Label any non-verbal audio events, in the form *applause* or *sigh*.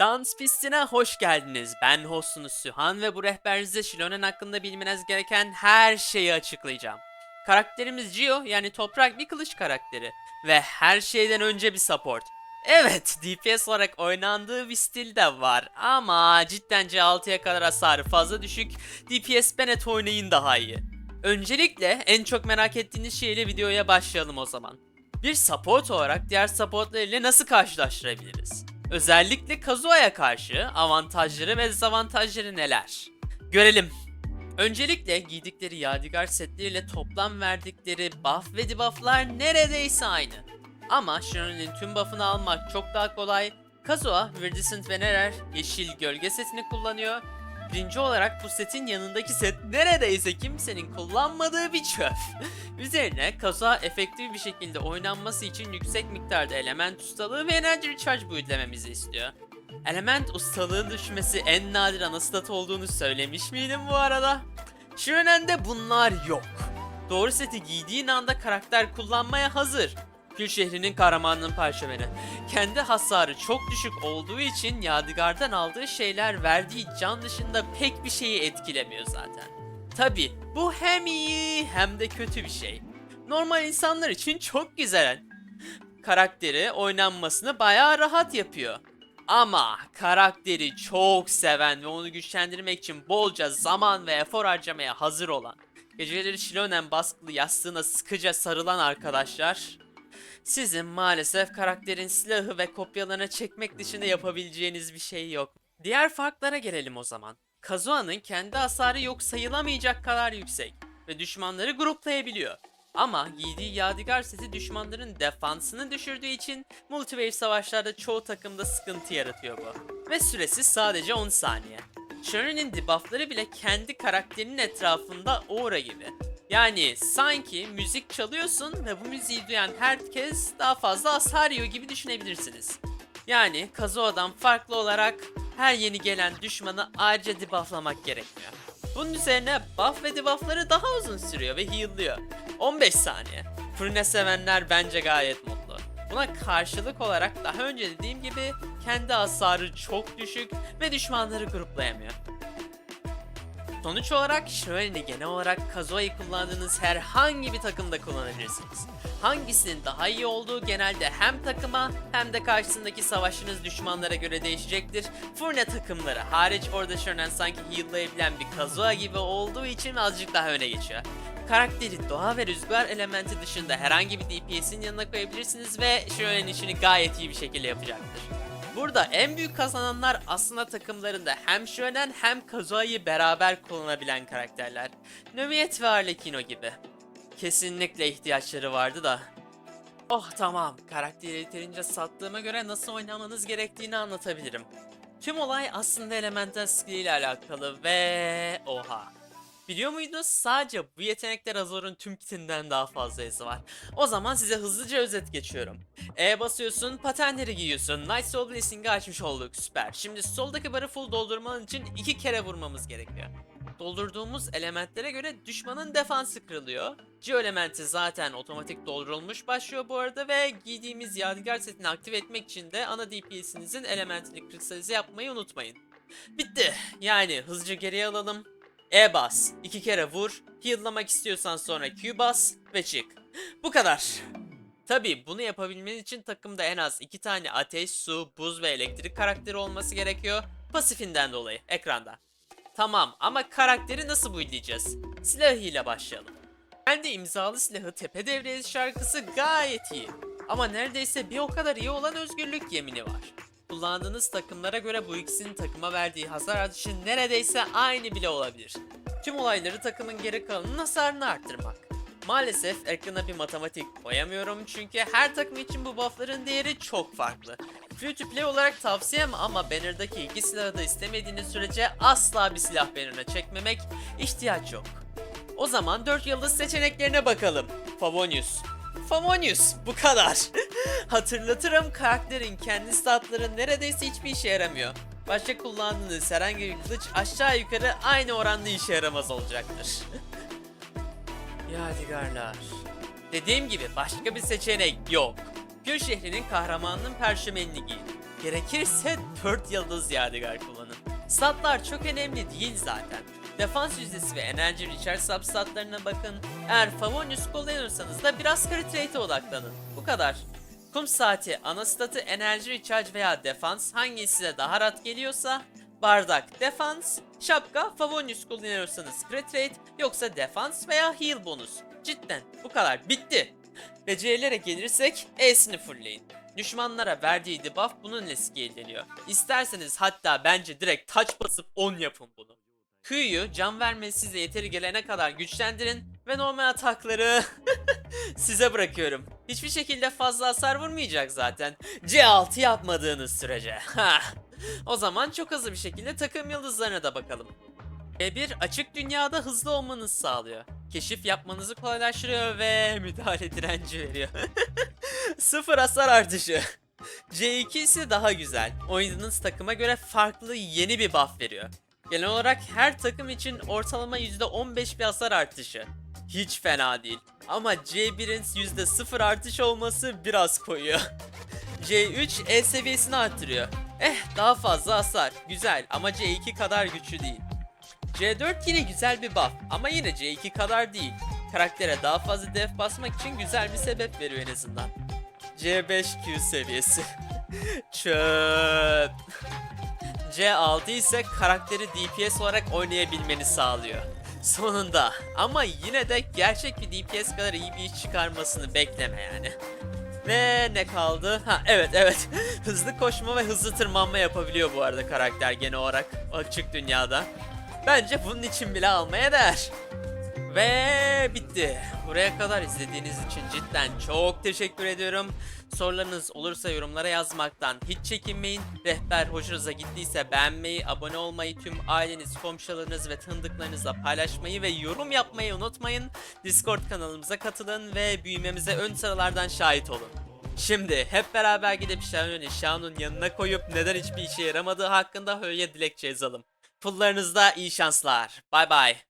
Dans pistine hoş geldiniz. Ben hostunuz Sühan ve bu rehberinizde Shilonen hakkında bilmeniz gereken her şeyi açıklayacağım. Karakterimiz Gio yani toprak bir kılıç karakteri ve her şeyden önce bir support. Evet DPS olarak oynandığı bir stil de var ama cidden C6'ya kadar hasarı fazla düşük DPS Bennett oynayın daha iyi. Öncelikle en çok merak ettiğiniz şeyle videoya başlayalım o zaman. Bir support olarak diğer supportlar ile nasıl karşılaştırabiliriz? Özellikle Kazuha'ya karşı avantajları ve dezavantajları neler? Görelim. Öncelikle giydikleri yadigar setleriyle toplam verdikleri buff ve debufflar neredeyse aynı. Ama Shino'nun tüm buff'ını almak çok daha kolay. Kazuha, Virdiscent ve Nerer yeşil gölge setini kullanıyor. Birinci olarak bu setin yanındaki set neredeyse kimsenin kullanmadığı bir çöp. *laughs* Üzerine Kazuha efektif bir şekilde oynanması için yüksek miktarda element ustalığı ve enerji recharge buildlememizi istiyor. Element ustalığın düşmesi en nadir anastat olduğunu söylemiş miydim bu arada? Shireen'de bunlar yok. Doğru seti giydiğin anda karakter kullanmaya hazır. Gül şehrinin kahramanının parşömeni. Kendi hasarı çok düşük olduğu için Yadigar'dan aldığı şeyler verdiği can dışında pek bir şeyi etkilemiyor zaten. Tabi bu hem iyi hem de kötü bir şey. Normal insanlar için çok güzel. Karakteri oynanmasını bayağı rahat yapıyor. Ama karakteri çok seven ve onu güçlendirmek için bolca zaman ve efor harcamaya hazır olan, geceleri Shilonen baskılı yastığına sıkıca sarılan arkadaşlar, sizin maalesef karakterin silahı ve kopyalarını çekmek dışında yapabileceğiniz bir şey yok. Diğer farklara gelelim o zaman. Kazuha'nın kendi hasarı yok sayılamayacak kadar yüksek ve düşmanları gruplayabiliyor. Ama giydiği yadigar seti düşmanların defansını düşürdüğü için multiplayer savaşlarda çoğu takımda sıkıntı yaratıyor bu. Ve süresi sadece 10 saniye. Shuri'nin debuffları bile kendi karakterinin etrafında aura gibi. Yani sanki müzik çalıyorsun ve bu müziği duyan herkes daha fazla hasar yiyor gibi düşünebilirsiniz. Yani Kazuha'dan farklı olarak her yeni gelen düşmanı ayrıca debufflamak gerekmiyor. Bunun üzerine buff ve debuffları daha uzun sürüyor ve heal'lıyor. 15 saniye. Fırına sevenler bence gayet mutlu. Buna karşılık olarak daha önce dediğim gibi kendi hasarı çok düşük ve düşmanları gruplayamıyor. Sonuç olarak şöyle genel olarak Kazuha'yı kullandığınız herhangi bir takımda kullanabilirsiniz. Hangisinin daha iyi olduğu genelde hem takıma hem de karşısındaki savaşınız düşmanlara göre değişecektir. Furne takımları hariç orada Shonen sanki heallayabilen bir Kazuha gibi olduğu için azıcık daha öne geçiyor. Karakteri doğa ve rüzgar elementi dışında herhangi bir DPS'in yanına koyabilirsiniz ve Shonen işini gayet iyi bir şekilde yapacaktır. Burada en büyük kazananlar aslında takımlarında hem Shonen hem Kazuha'yı beraber kullanabilen karakterler. Nömiyet ve Arlecchino gibi. Kesinlikle ihtiyaçları vardı da. Oh tamam, karakteri yeterince sattığıma göre nasıl oynamanız gerektiğini anlatabilirim. Tüm olay aslında elemental skill ile alakalı ve oha. Biliyor muydunuz? Sadece bu yetenekler Azor'un tüm kitinden daha fazla hızı var. O zaman size hızlıca özet geçiyorum. E basıyorsun, patenleri giyiyorsun. Night Soul Blessing'i açmış olduk. Süper. Şimdi soldaki barı full doldurman için iki kere vurmamız gerekiyor. Doldurduğumuz elementlere göre düşmanın defansı kırılıyor. Geo elementi zaten otomatik doldurulmuş başlıyor bu arada ve giydiğimiz yadigar setini aktif etmek için de ana DPS'inizin elementini kristalize yapmayı unutmayın. Bitti. Yani hızlıca geriye alalım. E bas, iki kere vur, heal'lamak istiyorsan sonra Q bas ve çık. Bu kadar. Tabi bunu yapabilmen için takımda en az iki tane ateş, su, buz ve elektrik karakteri olması gerekiyor. Pasifinden dolayı ekranda. Tamam ama karakteri nasıl buildleyeceğiz? Silahıyla başlayalım. Kendi imzalı silahı Tepe Devresi şarkısı gayet iyi. Ama neredeyse bir o kadar iyi olan özgürlük yemini var. Kullandığınız takımlara göre bu ikisinin takıma verdiği hasar artışı neredeyse aynı bile olabilir. Tüm olayları takımın geri kalanının hasarını arttırmak. Maalesef ekrana bir matematik koyamıyorum çünkü her takım için bu buffların değeri çok farklı. Free to play olarak tavsiyem ama banner'daki iki silahı da istemediğiniz sürece asla bir silah banner'ına çekmemek ihtiyaç yok. O zaman 4 yıldız seçeneklerine bakalım. Favonius. Favonius bu kadar. *laughs* Hatırlatırım karakterin kendi statları neredeyse hiçbir işe yaramıyor. Başka kullandığınız herhangi bir kılıç aşağı yukarı aynı oranda işe yaramaz olacaktır. *laughs* Yadigarlar. Dediğim gibi başka bir seçenek yok. Gül şehrinin kahramanının perşemenini giyin. Gerekirse 4 yıldız yadigar kullanın. Statlar çok önemli değil zaten. Defans yüzdesi ve enerji recharge substatlarına bakın. Eğer Favonius kullanıyorsanız da biraz crit rate'e odaklanın. Bu kadar. Kum saati, ana statı, enerji recharge veya defans hangisi size daha rahat geliyorsa Bardak defans, şapka Favonius kullanıyorsanız crit rate yoksa defans veya heal bonus. Cidden bu kadar bitti. Becerilere gelirsek E'sini fullleyin. Düşmanlara verdiği debuff bununla scaleleniyor. İsterseniz hatta bence direkt touch basıp 10 yapın bunu. Q'yu can vermesi size yeteri gelene kadar güçlendirin ve normal atakları *laughs* size bırakıyorum. Hiçbir şekilde fazla hasar vurmayacak zaten. C6 yapmadığınız sürece. *laughs* O zaman çok hızlı bir şekilde takım yıldızlarına da bakalım. B1 açık dünyada hızlı olmanızı sağlıyor. Keşif yapmanızı kolaylaştırıyor ve *laughs* müdahale direnci veriyor. Sıfır hasar artışı. C2 ise daha güzel. Oynadığınız takıma göre farklı yeni bir buff veriyor. Genel olarak her takım için ortalama %15 bir hasar artışı. Hiç fena değil. Ama C1'in %0 artış olması biraz koyuyor. *laughs* C3 E seviyesini arttırıyor. Eh daha fazla hasar. Güzel ama C2 kadar güçlü değil. C4 yine güzel bir buff ama yine C2 kadar değil. Karaktere daha fazla def basmak için güzel bir sebep veriyor en azından. C5 Q seviyesi. *laughs* Çöp. C6 ise karakteri DPS olarak oynayabilmeni sağlıyor. *laughs* Sonunda ama yine de gerçek bir DPS kadar iyi bir iş çıkarmasını bekleme yani. Ve ne kaldı? Ha evet evet. *laughs* hızlı koşma ve hızlı tırmanma yapabiliyor bu arada karakter genel olarak açık dünyada. Bence bunun için bile almaya değer. Ve bitti. Buraya kadar izlediğiniz için cidden çok teşekkür ediyorum. Sorularınız olursa yorumlara yazmaktan hiç çekinmeyin. Rehber hoşunuza gittiyse beğenmeyi, abone olmayı, tüm aileniz, komşularınız ve tanıdıklarınızla paylaşmayı ve yorum yapmayı unutmayın. Discord kanalımıza katılın ve büyümemize ön sıralardan şahit olun. Şimdi hep beraber gidip Xiaoyu'nu Xiao'nun yanına koyup neden hiçbir işe yaramadığı hakkında Hö'ye dilekçe yazalım. Pullarınızda iyi şanslar. Bay bay.